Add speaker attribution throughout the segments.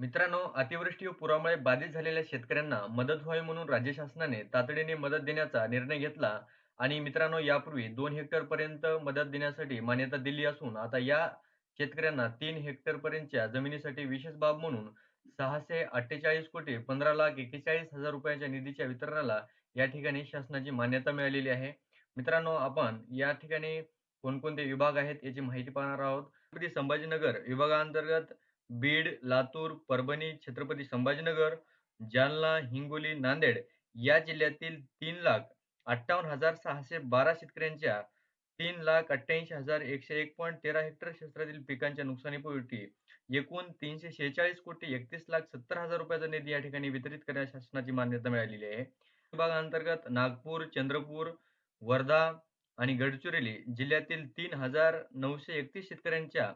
Speaker 1: मित्रांनो अतिवृष्टी व पुरामुळे बाधित झालेल्या शेतकऱ्यांना मदत व्हावी म्हणून राज्य शासनाने तातडीने मदत देण्याचा निर्णय घेतला आणि मित्रांनो यापूर्वी दोन हेक्टर पर्यंत मदत देण्यासाठी मान्यता दिली असून आता या शेतकऱ्यांना तीन हेक्टर पर्यंतच्या जमिनीसाठी विशेष बाब म्हणून सहाशे अठ्ठेचाळीस कोटी पंधरा लाख एक्केचाळीस हजार रुपयांच्या निधीच्या वितरणाला या ठिकाणी शासनाची मान्यता मिळालेली आहे. मित्रांनो आपण या ठिकाणी कोणकोणते विभाग आहेत याची माहिती पाहणार आहोत. संभाजीनगर विभागांतर्गत बीड लातूर परभणी छत्रपती संभाजीनगर जालना हिंगोली नांदेड या जिल्ह्यातील तीन लाख अठ्ठावन्न हजार सहाशे बारा शेतकऱ्यांच्या तीन लाख अठ्ठ्याऐंशी हजार एकशे एक पॉईंट तेरा हेक्टर क्षेत्रातील पिकांच्या नुकसानीपोटी एकूण तीनशे शेहेचाळीस कोटी एकतीस लाख सत्तर हजार रुपयाचा निधी या ठिकाणी वितरित करण्यास शासनाची मान्यता मिळालेली आहे. विभागाअंतर्गत नागपूर चंद्रपूर वर्धा आणि गडचिरोली जिल्ह्यातील तीन हजार नऊशे एकतीस शेतकऱ्यांच्या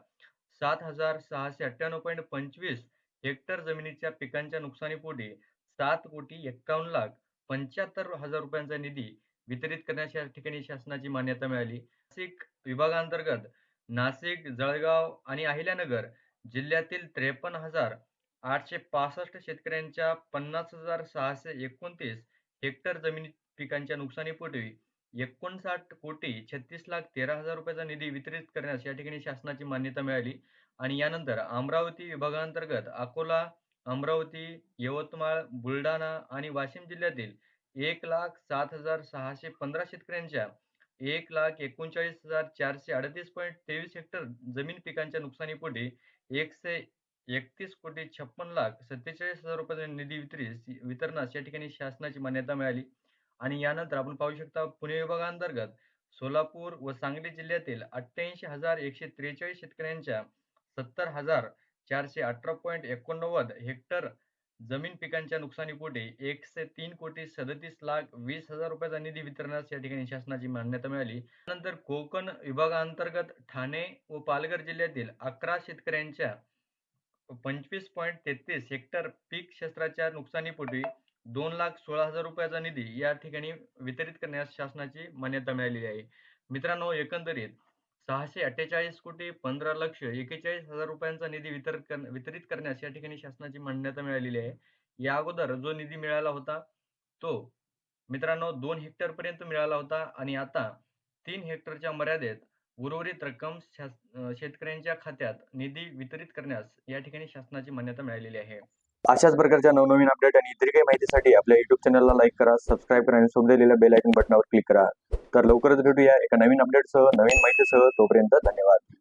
Speaker 1: सात हजार सहाशे अठ्ठ्याण्णव पॉईंट पंचवीस हेक्टर जमिनीच्या पिकांच्या नुकसानीपोटी सात कोटी एक्कावन्न लाख पंच्याहत्तर हजार रुपयांचा निधी वितरित करण्यास या ठिकाणी शासनाची मान्यता मिळाली. नाशिक विभागांतर्गत नाशिक जळगाव आणि अहिल्यानगर जिल्ह्यातील त्रेपन्न हजार आठशे पासष्ट शेतकऱ्यांच्या पन्नास हजार सहाशे एकोणतीस हेक्टर जमिनी पिकांच्या नुकसानीपोटी एकोणसाठ कोटी छत्तीस लाख तेरा हजार रुपयाचा निधी वितरित करण्यास या ठिकाणी शासनाची मान्यता मिळाली. आणि यानंतर अमरावती विभागांतर्गत अकोला अमरावती यवतमाळ बुलढाणा आणि वाशिम जिल्ह्यातील एक लाख सात हजार सहाशे पंधरा शेतकऱ्यांच्या एक लाख एकोणचाळीस हजार चारशे अडतीस पॉईंट तेवीस हेक्टर जमीन पिकांच्या नुकसानीपोटी एकशे एकतीस कोटी छप्पन लाख सत्तेचाळीस हजार रुपयाचा निधी वितरित वितरणास या ठिकाणी शासनाची मान्यता मिळाली. आणि यानंतर आपण पाहू शकता पुणे विभागांतर्गत सोलापूर व सांगली जिल्ह्यातील अठ्ठ्याऐंशी हजार एकशे त्रेचाळीस शेतकऱ्यांच्या सत्तर हजार चारशे अठरा पॉईंट एकोणनव्वद हेक्टर जमीन पिकांच्या नुकसानीपोटी एकशे तीन कोटी सदतीस लाख वीस हजार रुपयाचा निधी वितरणास या ठिकाणी शासनाची मान्यता मिळाली. त्यानंतर कोकण विभागांतर्गत ठाणे व पालघर जिल्ह्यातील अकरा शेतकऱ्यांच्या पंचवीस पॉईंट तेहतीस हेक्टर पीक क्षेत्राच्या नुकसानीपोटी दोन लाख सोळा हजार रुपयाचा निधी या ठिकाणी वितरित करण्यास शासनाची मान्यता मिळालेली आहे. मित्रांनो एकंदरीत सहाशे अठ्ठेचाळीस कोटी पंधरा लक्ष एकेचाळीस हजार रुपयांचा निधी वितरित कर वितरित करण्यास या ठिकाणी शासनाची मान्यता मिळालेली आहे. या अगोदर जो निधी मिळाला होता तो मित्रांनो दोन हेक्टर पर्यंत मिळाला होता आणि आता तीन हेक्टरच्या मर्यादेत उर्वरित रक्कम शेतकऱ्यांच्या खात्यात निधी वितरित करण्यास या ठिकाणी शासनाची मान्यता मिळालेली आहे.
Speaker 2: अशाच प्रकारच्या नवनवीन अपडेट आणि इतर काही माहितीसाठी आपल्या युट्यूब चॅनलला लाईक करा सबस्क्राईब करा आणि सोबत दिलेल्या बेल आयकन बटनावर क्लिक करा. तर लवकरच भेटूया एका नवीन अपडेटसह नवीन माहितीसह. तोपर्यंत धन्यवाद.